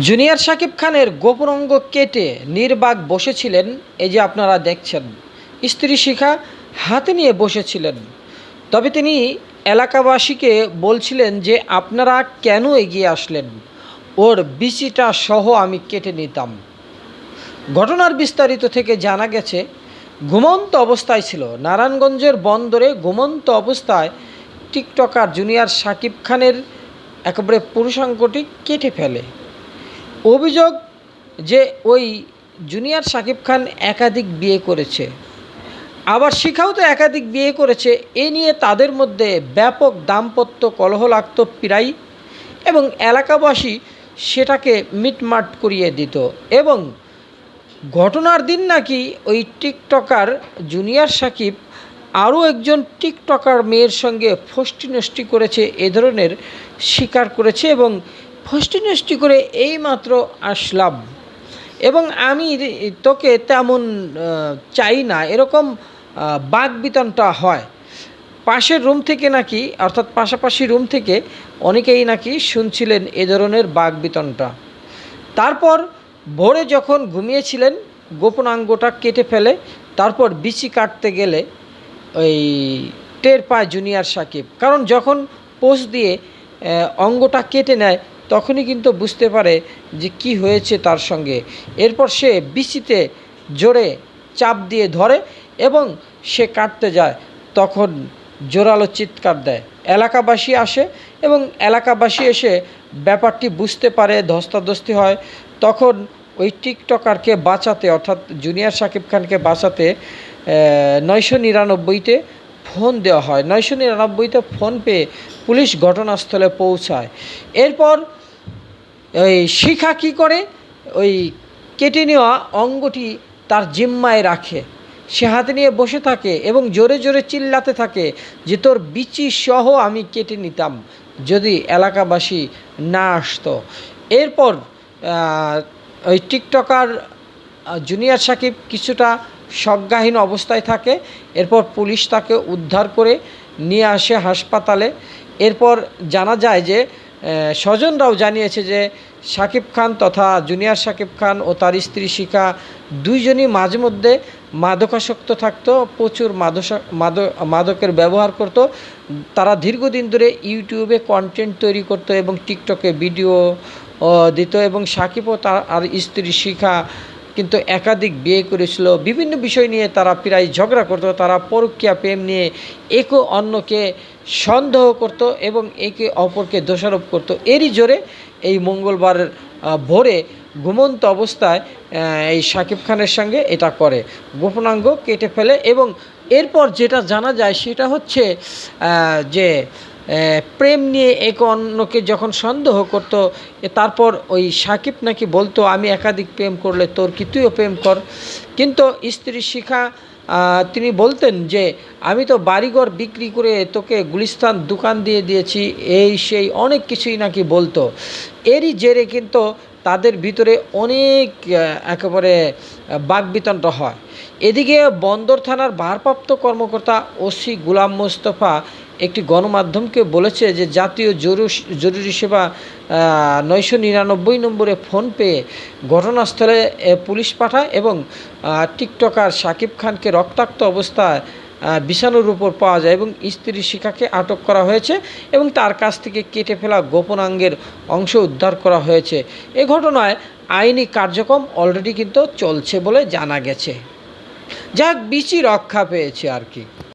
Junior Shakib খানের গোপন অঙ্গ কেটে নির্বাক বসেছিলেন, এই যে আপনারা দেখছেন। স্ত্রী শিখা হাতে নিয়ে বসেছিলেন। তবে তিনি এলাকাবাসীকে বলছিলেন যে, আপনারা কেন এগিয়ে আসলেন? ওর বিচিটা সহ আমি কেটে নিতাম। ঘটনার বিস্তারিত থেকে জানা গেছে, ঘুমন্ত অবস্থায় ছিল। নারায়ণগঞ্জের বন্দরে ঘুমন্ত অবস্থায় টিকটকার জুনিয়র শাকিব খানের একেবারে পুরুষাঙ্গটি কেটে ফেলে। অভিযোগ যে ওই জুনিয়র সাকিব খান একাধিক বিয়ে করেছে। আবার শিখাও তো একাধিক বিয়ে করেছে। এ নিয়ে তাদের মধ্যে ব্যাপক দাম্পত্য কলহ লাগত প্রায় এবং এলাকাবাসী সেটাকে মিটমাট করিয়ে দিত এবং ঘটনার দিন নাকি ওই টিকটকার জুনিয়র সাকিব আরও একজন টিকটকার মেয়ের সঙ্গে ফষ্টি নষ্টি করেছে, এ ধরনের স্বীকার করেছে এবং ফষ্টি করে এইমাত্র আসলাম। এবং আমি তোকে তেমন চাই না। এরকম বাঘ বিতনটা হয়। পাশের রুম থেকে নাকি, অর্থাৎ পাশাপাশি রুম থেকে অনেকেই নাকি শুনছিলেন এ ধরনের বাঘ বিতনটা তারপর ভোরে যখন ঘুমিয়েছিলেন, গোপনাঙ্গটা কেটে ফেলে, তারপর বিচি কাটতে গেলে ওই টের পায় জুনিয়র সাকিব। কারণ যখন পোস্ট দিয়ে অঙ্গটা কেটে নেয় তখনই কিন্তু বুঝতে পারে যে কি হয়েছে তার সঙ্গে। এরপর সে বিচিতে জোরে চাপ দিয়ে ধরে এবং সে কাটতে যায়। তখন জোরালো চিৎকার দেয়। এলাকাবাসী আসে এবং এলাকাবাসী এসে ব্যাপারটি বুঝতে পারে, ধস্তাধস্তি হয়। তখন ওই টিকটকারকে বাঁচাতে, অর্থাৎ জুনিয়র সাকিব খানকে বাঁচাতে নয়শো নিরানব্বইতে ফোন দেওয়া হয়। নয়শো নিরানব্বইতে ফোন পেয়ে পুলিশ ঘটনাস্থলে পৌঁছায়। এরপর ওই শিখা কি করে? ওই কেটে নেওয়া অঙ্গটি তার জিম্মায় রাখে। সে হাতে নিয়ে বসে থাকে এবং জোরে জোরে চিল্লাতে থাকে যে, তোর বিচি সহ আমি কেটে নিতাম যদি এলাকাবাসী না আসতো। এরপর ওই টিকটকার জুনিয়র সাকিব কিছুটা সজ্ঞাহীন অবস্থায় থাকে। এরপর পুলিশ তাকে উদ্ধার করে নিয়ে আসে হাসপাতালে। এরপর জানা যায় যে স্বজনরাও জানিয়েছে যে শাকিব খান তথা জুনিয়র শাকিব খান ও তার স্ত্রী শিখা দুইজনই মাঝে মধ্যে মাদকাসক্ত থাকত, প্রচুর মাদকের ব্যবহার করত। তারা দীর্ঘদিন ধরে ইউটিউবে কন্টেন্ট তৈরি করত এবং টিকটকে ভিডিও দিত এবং সাকিবও তার আর স্ত্রী শিখা কিন্তু একাধিক বিয়ে করেছিল। বিভিন্ন বিষয় নিয়ে তারা প্রায় ঝগড়া করতো, তারা পরকীয়া প্রেম নিয়ে একে অন্যকে সন্দেহ করত এবং একে অপরকে দোষারোপ করত। এরই জোরে এই মঙ্গলবার ভোরে ঘুমন্ত অবস্থায় এই শাকিব খানের সঙ্গে এটা করে। গোপনাঙ্গ কেটে ফেলে এবং এরপর যেটা জানা যায় সেটা হচ্ছে যে প্রেম নিয়ে এক অন্যকে যখন সন্দেহ করতো তারপর ওই সাকিব নাকি বলতো, আমি একাধিক প্রেম করলে তোর কি তুইও প্রেম কর? কিন্তু স্ত্রী শিখা তিনি বলতেন যে, আমি তো বাড়িঘর বিক্রি করে তোকে গুলিস্তান দোকান দিয়ে দিয়েছি, এই সেই অনেক কিছুই নাকি বলতো। এরই জেরে কিন্তু তাদের ভিতরে অনেক একেবারে বাকবিতণ্ড হয়। এদিকে বন্দর থানার ভারপ্রাপ্ত কর্মকর্তা ওসি গুলাম মোস্তফা একটি গণমাধ্যমকে বলেছে যে জাতীয় জরুরি সেবা নয়শো নিরানব্বই নম্বরে ফোন পেয়ে ঘটনাস্থলে পুলিশ পাঠায় এবং টিকটকার শাকিব খানকে রক্তাক্ত অবস্থায় বিছানোর উপর পাওয়া যায় এবং স্ত্রী শিখাকে আটক করা হয়েছে এবং তার কাছ থেকে কেটে ফেলা গোপনাঙ্গের অংশ উদ্ধার করা হয়েছে। এ ঘটনায় আইনি কার্যক্রম অলরেডি কিন্তু চলছে বলে জানা গেছে। যাক বিচি রক্ষা পেয়েছে আর কি।